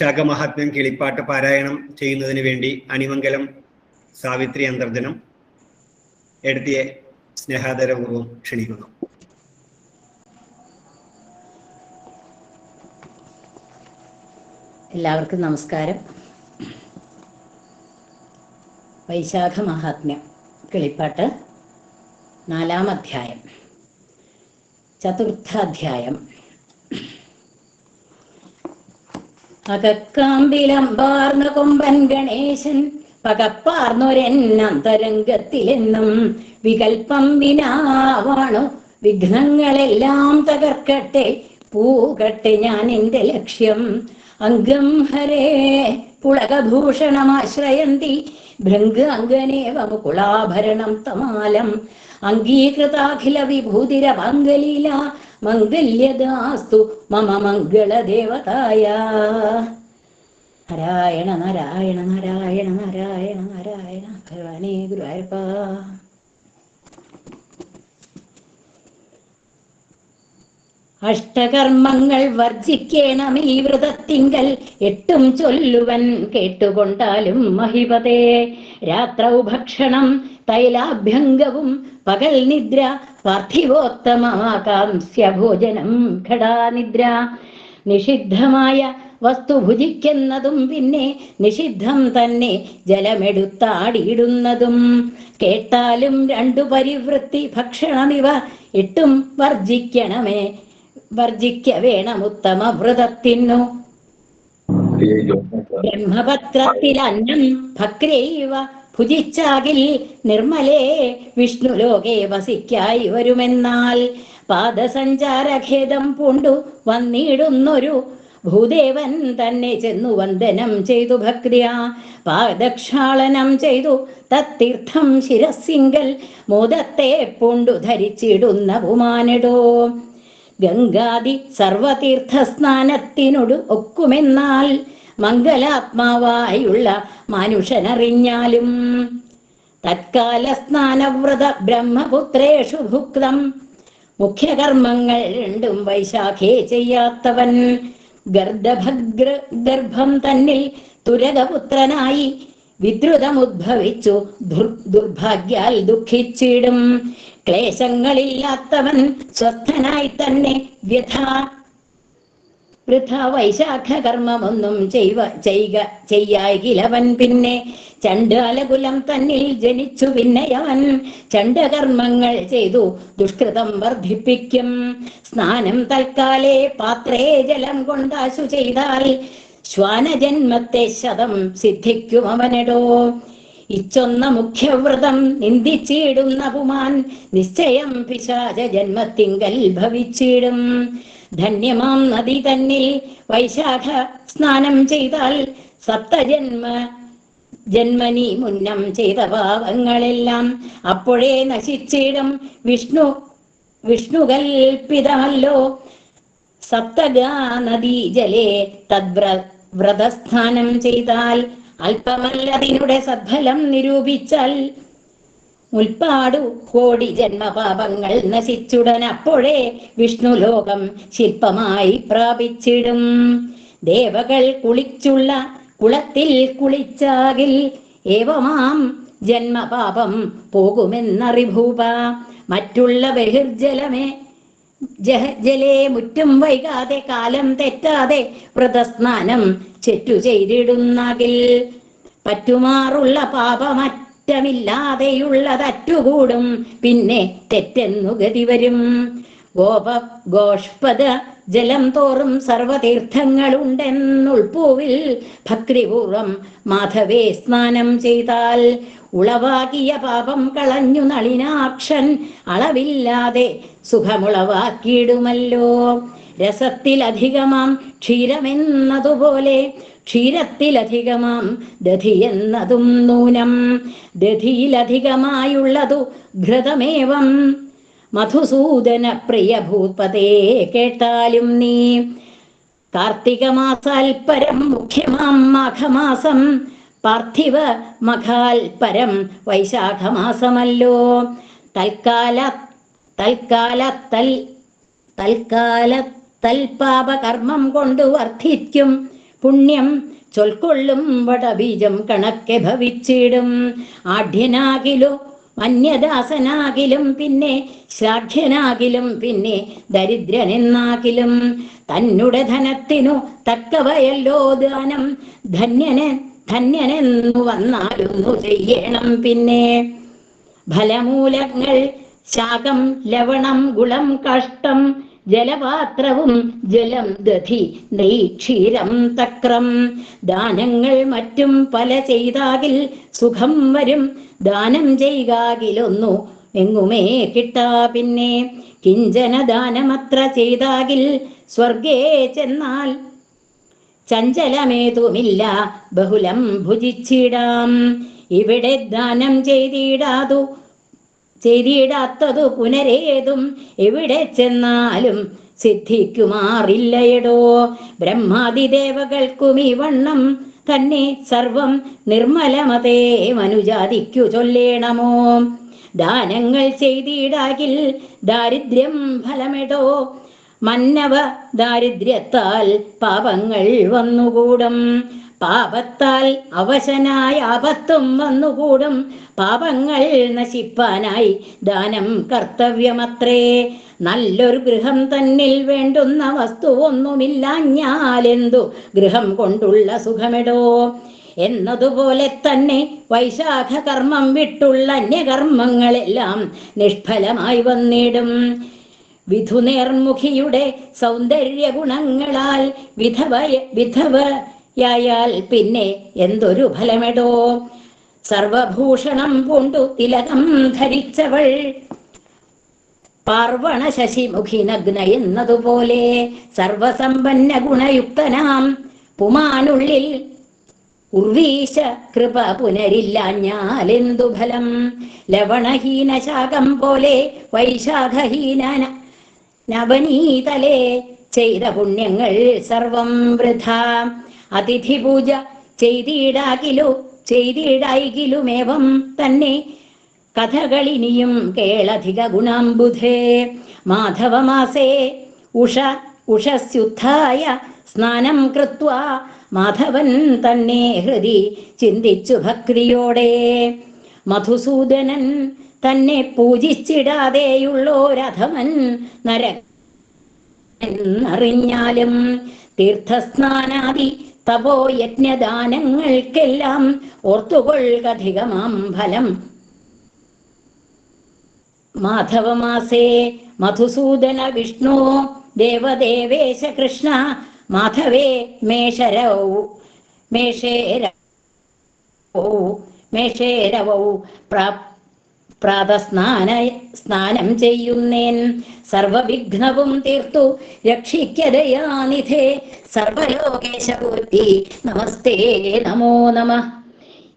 ശാഖമഹാത്മ്യം കിളിപ്പാട്ട് പാരായണം ചെയ്യുന്നതിന് വേണ്ടി അണിമംഗലം സാവിത്രി അന്തർജനം എടുത്തിയെ സ്നേഹാദരപൂർവം ക്ഷണിക്കുന്നു. എല്ലാവർക്കും നമസ്കാരം. വൈശാഖ മഹാത്മ്യം കിളിപ്പാട്ട് നാലാം അധ്യായം. ചതുർത്ഥാധ്യായം. അകക്കാമ്പിലമ്പാർന്ന കൊമ്പൻ ഗണേശൻ പകപ്പാർന്നൊരെന്നന്തരംഗത്തിലെന്നും വികൽപ്പം വിനാവാണു. വിഘ്നങ്ങളെല്ലാം തകർക്കട്ടെ പൂകട്ടെ ഞാൻ എന്റെ ലക്ഷ്യം. അംഗം ഹരേ പുളകഭൂഷണമാശ്രയന്തി ഭൃംഗ അംഗനേവ മുകുളാഭരണം തമാലം. അംഗീകൃതാഖില വിഭൂതിരമംഗലീല മംഗല്യദാസ്തു മമ മംഗളദേവതായ. നാരായണ നാരായണ നാരായണ നാരായണ നാരായണ ഭഗവാനേ ഗുരുവായൂരപ്പ. അഷ്ടകർമ്മങ്ങൾ വർജിക്കേണം ഈ വ്രതത്തിങ്കൽ. എട്ടും ചൊല്ലുവൻ കേട്ടുകൊണ്ടാലും മഹിപതേ. രാത്രൗ ഭക്ഷണം തൈലാഭ്യംഗവും പകൽ നിദ്ര പാർത്ഥിവോത്തമാകാംസ്യ ഭോജനം ഘടാനിദ്ര നിഷിദ്ധമായ വസ്തു ഭുജിക്കുന്നതും പിന്നെ നിഷിദ്ധം തന്നെ ജലമെടുത്താടിയിടുന്നതും. കേട്ടാലും രണ്ടു പരിവൃത്തി ഭക്ഷണമിവ ഇട്ടും വർജിക്കണമേ വർജിക്ക വേണം ഉത്തമ വ്രതത്തിന്നു ബ്രഹ്മപത്രത്തിൽ അന്നം ഭക്രൈവ ഭുജിച്ചാകിൽ നിർമ്മലേ വിഷ്ണു ലോകെ വസിക്കായി വരുമെന്നാൽ പാദസഞ്ചാരഖേദം പൂണ്ടു വന്നിടുന്നൊരു ഭൂദേവൻ തന്നെ ചെന്നു വന്ദനം ചെയ്തു ഭക്തിയ. പാദക്ഷാളനം ചെയ്തു തത്തീർത്ഥം ശിരസിങ്കൽ മോദത്തെ പൂണ്ടു ധരിച്ചിടുന്ന പുമാനിടോ ഗംഗാദി സർവതീർത്ഥ സ്നാനത്തിനൊടു ഒക്കുമെന്നാൽ മംഗലാത്മാവായുള്ള മനുഷ്യനറിഞ്ഞാലും തത്കാല സ്നാനവ്രത ബ്രഹ്മപുത്രേഷു ഭുക്തം. മുഖ്യകർമ്മങ്ങൾ രണ്ടും വൈശാഖേ ചെയ്യാത്തവൻ. ഗർഭഗ്ര ഗർഭം തന്നിൽ തുരകപുത്രനായി വിദ്രുതമുദ്ഭവിച്ചു. ദുർ ദുർഭാഗ്യാൽ ദുഃഖിച്ചിടും. ക്ലേശങ്ങളില്ലാത്തവൻ സ്വസ്ഥനായി തന്നെ വ്യഥ വൃഥ വൈശാഖ കർമ്മമൊന്നും ചെയ്വ ചെയ്യുക ചെയ്യായിലവൻ പിന്നെ. ചണ്ടാലകുലം തന്നിൽ ജനിച്ചു പിന്നെയവൻ ചണ്ടകർമ്മങ്ങൾ ചെയ്തു ദുഷ്കൃതം വർദ്ധിപ്പിക്കും. സ്നാനം തൽക്കാലേ പാത്രേ ജലം കൊണ്ടാശു ചെയ്താൽ ശ്വാനജന്മത്തെ ശതം സിദ്ധിക്കും അവനടോ ഇച്ചൊന്ന മുഖ്യവ്രതം നിന്ദിച്ചിടുന്ന പുമാൻ നിശ്ചയം പിശാച ജന്മത്തിങ്കൽ ഭവിച്ചിടും. ധന്യമാം നദി തന്നിൽ വൈശാഖ സ്നാനം ചെയ്താൽ സപ്തജന്മ ജന്മനി മുന്നം ചെയ്ത പാപങ്ങളെല്ലാം അപ്പോഴേ നശിച്ചിടും. വിഷ്ണു വിഷ്ണുകൽപിതമല്ലോ സപ്തഗാ നദീ ജലേ തദ്വ്ര വ്രതസ്ഥാനം ചെയ്താൽ അല്പമല്ലതിനുടെ സദ്ഫലം നിരൂപിച്ചാൽ മുൽപ്പാടു കോടി ജന്മപാപങ്ങൾ നശിച്ചുടൻ അപ്പോഴേ വിഷ്ണു ലോകം ശില്പമായി പ്രാപിച്ചിടും. ദേവകൾ കുളിച്ചുള്ള കുളത്തിൽ കുളിച്ചാകിൽ ഏവമാം ജന്മപാപം പോകുമെന്നറിഭൂപ. മറ്റുള്ള ബഹിർജലമേ ജലേ മുറ്റും വൈകാതെ കാലം തെറ്റാതെ വ്രതസ്നാനം ചെറ്റു ചെയ്തിടുന്നകിൽ പറ്റുമാറുള്ള പാപമറ്റമില്ലാതെയുള്ളതറ്റുകൂടും പിന്നെ തെറ്റെന്നു ഗതി വരും. ഗോപ ഗോഷ്പദ ജലം തോറും സർവതീർത്ഥങ്ങളുണ്ടെന്നുൾപ്പൂവിൽ ഭക്തിപൂർവം മാധവേ സ്നാനം ചെയ്താൽ ഉളവാക്കിയ പാപം കളഞ്ഞു നളിനാക്ഷൻ അളവില്ലാതെ സുഖമുളവാക്കിയിടുമല്ലോ. രസത്തിലധികമാം ക്ഷീരമെന്നതുപോലെ ക്ഷീരത്തിലധികമാം ദധി എന്നതും നൂനം. ദധിയിലധികമായുള്ളതു ഘൃതമേവം. മധുസൂദന പ്രിയ ഭൂപതേ കേട്ടാലും നീ. കാർത്തികമാസാൽപരം മാസാൽ പരം മുഖ്യമാം മാഘമാസം. പാർത്ഥിവ മഖാൽ പരം വൈശാഖമാസമല്ലോ. തൽക്കാല തൽക്കാല തൽ തൽക്കാല തൽപാപകർമ്മം കൊണ്ട് വർദ്ധിക്കും. പുണ്യം ചൊൽക്കൊള്ളും വടബീജം കണക്കെ ഭവിച്ചിടും. ആഢ്യനാകിലോ അന്യദാസനാകിലും പിന്നെ ശ്ലാഘ്യനാകിലും പിന്നെ ദരിദ്രനെന്നാകിലും. തന്നുടെ ധനത്തിനു തക്കവയല്ലോ ദാനം. ധന്യനെ ധന്യനെന്നു വന്നാലൊന്നു ചെയ്യണം പിന്നെ. ഫലമൂലങ്ങൾ ശാകം ലവണം ഗുളം കഷ്ടം ജലപാത്രവും ജലം ദധി നെയ് ക്ഷീരം തക്രം. ദാനങ്ങൾ മറ്റും പല ചെയ്താകിൽ സുഖം വരും. ദാനം ചെയ്താകിലൊന്നു എങ്ങുമേ കിട്ടാ പിന്നെ. കിഞ്ചന ദാനമത്ര ചെയ്താകിൽ സ്വർഗേ ചെന്നാൽ ചഞ്ചലമേതുമില്ല ബഹുലം ഭുജിച്ചിടാം. ഇവിടെ ദാനം ചെയ്തിടാതു ചെയ്തിടാത്തതു പുനരേതും എവിടെ ചെന്നാലും സിദ്ധിക്കുമാറില്ലയടോ. ബ്രഹ്മാതിദേവകൾക്കും ഈ വണ്ണം തന്നെ സർവം നിർമ്മലമതേ മനുജാതിക്കു ചൊല്ലേണമോ. ദാനങ്ങൾ ചെയ്തിടാകിൽ ദാരിദ്ര്യം ഫലമെടോ. മന്നവ ദാരിദ്ര്യത്താൽ പാപങ്ങൾ വന്നുകൂടും. പാപത്താൽ അവശനായ ആപത്തും വന്നുകൂടും. പാപങ്ങൾ നശിപ്പാനായി ദാനം കർത്തവ്യമത്രേ. നല്ലൊരു ഗൃഹം തന്നിൽ വേണ്ടുന്ന വസ്തുവൊന്നുമില്ലാഞ്ഞാലെന്തു ഗൃഹം കൊണ്ടുള്ള സുഖമെടോ? എന്നതുപോലെ തന്നെ വൈശാഖ കർമ്മം വിട്ടുള്ള അന്യകർമ്മങ്ങളെല്ലാം നിഷ്ഫലമായി വന്നിടും. വിധുനേർമുഖിയുടെ സൗന്ദര്യ ഗുണങ്ങളാൽ വിധവ വിധവ വിധവയായാൽ പിന്നെ എന്തൊരു ഫലമെടോ? സർവഭൂഷണം പൂണ്ടു തിലകം ധരിച്ചവൾ. പാർവണ ശശിമുഖി നഗ്ന എന്നതുപോലെ സർവസമ്പന്ന ഗുണയുക്തനാം പുമാനുള്ളിൽ ഉർവീശ കൃപ പുനരില്ലാഞ്ഞാലെന്തു ഫലം? ലവണഹീന ശാകം പോലെ വൈശാഖഹീന നവനീതലേ ചെയ്ത പുണ്യങ്ങൾ സർവം വൃഥ. അതിഥി പൂജ ചെയ്തിടാകിലോ ചെയ്തിടായികിലുമേവം തന്നെ. കഥകളിനിയും കേളധിക ഗുണാംബുധേ. മാധവമാസേ ഉഷ ഉഷസ്യുദ്ധായ സ്നാനം കൃത്വ. മാധവൻ തന്നെ ഹൃദി ചിന്തിച്ചു ഭക്തിയോടെ. മധുസൂദനൻ തന്നെ പൂജിച്ചിടാതെയുള്ളോരഥമൻ നര എന്നറിഞ്ഞാലും തീർത്ഥസ്നാനാദി തപോ യജ്ഞദാനങ്ങൾക്കെല്ലാം ഓർത്തുകൊള്ളുകധികമാം ഫലം. മാധവമാസേ മധുസൂദന വിഷ്ണു ദേവദേവേശ കൃഷ്ണ മാധവേ മേഷരൗ മേഷേരൗ മേഷേരവൗ പ്രാ പ്രാതസ്നാന സ്നാനം ചെയ്യുന്നേൻ. സർവവിഘ്നവും തീർത്തു. രക്ഷിക്കതയാനിധേ സർവലോകേശപൂർത്തി നമസ്തേ നമോ നമ.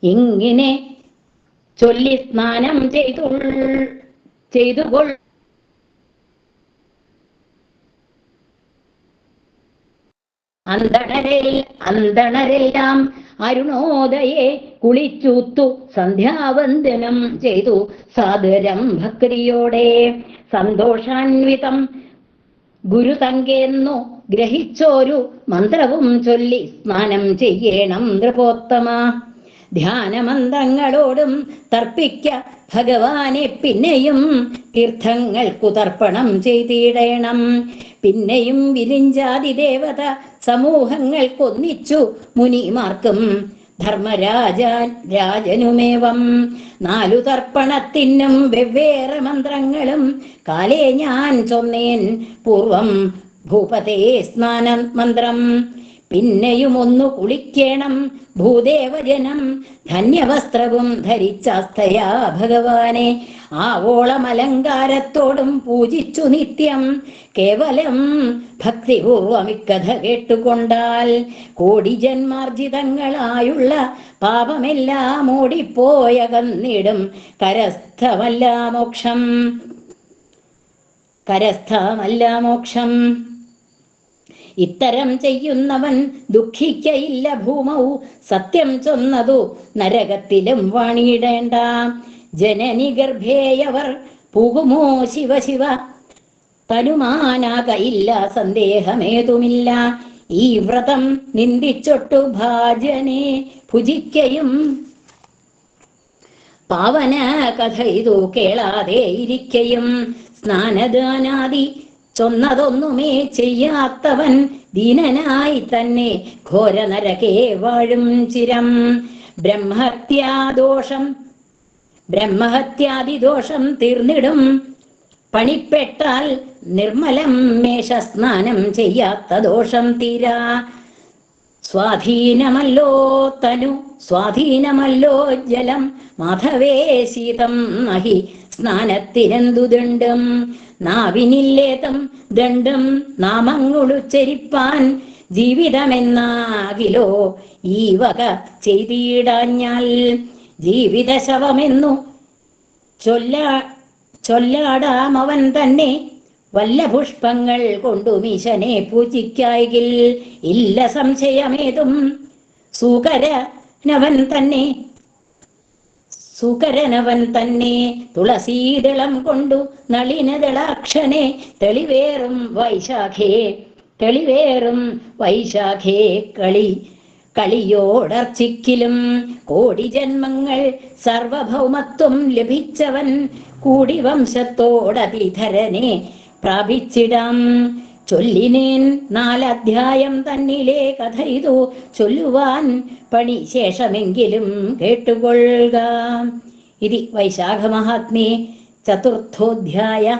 ഇങ്ങനെ ചൊല്ലി സ്നാനം ചെയ്തു ചെയ്തുകൊൾ അന്തണരിൽ അന്തണരെല്ലാം അരുണോദയെ കുളിച്ചൂത്തു സന്ധ്യാവന്ദനം ചെയ്തു സാദരം ഭക്തിയോടെ. സന്തോഷാൻവിതം ഗുരുതങ്കെന്നു ഗ്രഹിച്ചോരു മന്ത്രവും ചൊല്ലി സ്നാനം ചെയ്യണം നൃപോത്തമ. ധ്യാനമന്ത്രങ്ങളോടും തർപ്പിക്ക ഭഗവാനെ പിന്നെയും തീർത്ഥങ്ങൾക്കു തർപ്പണം ചെയ്തിടേണം. പിന്നെയും വിരിഞ്ചാതി ദേവത സമൂഹങ്ങൾക്കൊന്നിച്ചു മുനിമാർക്കും ധർമ്മരാജ രാജനുമേവം. നാലു തർപ്പണത്തിനും വെവ്വേറെ മന്ത്രങ്ങളും കാലേ ഞാൻ ചൊന്നേൻ പൂർവം ഭൂപതേ സ്നാന മന്ത്രം പിന്നെയും ഒന്നു കുളിക്കേണം ഭൂദേവജനം ധന്യവസ്ത്രവും ധരിച്ചാസ്തയാ ഭഗവാനെ. ആവോളം അലങ്കാരത്തോടും പൂജിച്ചു നിത്യം കേവലം ഭക്തിപൂർവം ഇക്കഥ കേട്ടുകൊണ്ടാൽ കോടി ജന്മാർജിതങ്ങളായുള്ള പാപമെല്ലാം ഓടിപ്പോയകന്നിടും കരസ്ഥമല്ല മോക്ഷം. കരസ്ഥമല്ല മോക്ഷം. ഇത്തരം ചെയ്യുന്നവൻ ദുഃഖിക്കയില്ല ഭൂമൗ. സത്യം ചൊന്നതു നരകത്തിലും വാണിയിടേണ്ട. ജനനി ഗർഭേയവർ പുകുമോ ശിവ ശിവ? തനുമാനാകയില്ല സന്ദേഹമേതുമില്ല. ഈ വ്രതം നിന്ദിച്ചൊട്ടു ഭാജനെ ഭുജിക്കയും. പാവന കഥ ഇതു കേളാതെ ഇരിക്കയും. സ്നാനദാനാദി ചൊന്നതൊന്നുമേ ചെയ്യാത്തവൻ ദീനനായി തന്നെ ഘോര നരകേ വാഴും ചിരം. ബ്രഹ്മഹത്യാദോഷം ബ്രഹ്മഹത്യാദിദോഷം തീർന്നിടും. പണിപ്പെട്ടാൽ നിർമ്മലം മേഷസ്നാനം ചെയ്യാത്ത ദോഷം തീരാ. സ്വാധീനമല്ലോ തനു സ്വാധീനമല്ലോ ജലം. മാധവേ ശീതം നഹി സ്നാനത്തിനെന്തു ദണ്ഡം? നാവിനില്ലേതം ദണ്ഡം? നാമങ്ങളുച്ചരിപ്പാൻ ജീവിതമെന്നാകിലോ? ഈ വക ചെയ്തിടാഞ്ഞാൽ ജീവിതശവമെന്നു ചൊല്ല ചൊല്ലാടാമവൻ തന്നെ. വല്ല പുഷ്പങ്ങൾ കൊണ്ടു മീശനെ പൂജിക്കായകിൽ ഇല്ല സംശയമേതും. സൂകരനവൻ തന്നെ സുകരനവൻ തന്നെ തുളസീദളം കൊണ്ടു നളിനദളാക്ഷനെ തെളിവേറും വൈശാഖേ തെളിവേറും വൈശാഖേ കളി കളിയോടർച്ചിക്കിലും കോടി ജന്മങ്ങൾ സർവഭൗമത്വം ലഭിച്ചവൻ കൂടി വംശത്തോടതിധരനെ പ്രാപിച്ചിടാം. ചൊല്ലിനേൻ നാലധ്യായം തന്നിലെ കഥയിതു. ചൊല്ലുവാൻ പണി ശേഷമെങ്കിലും കേട്ടുകൊള്ളുക. ഇതി വൈശാഖമഹാത്മ്യേ ചതുർത്ഥോധ്യായ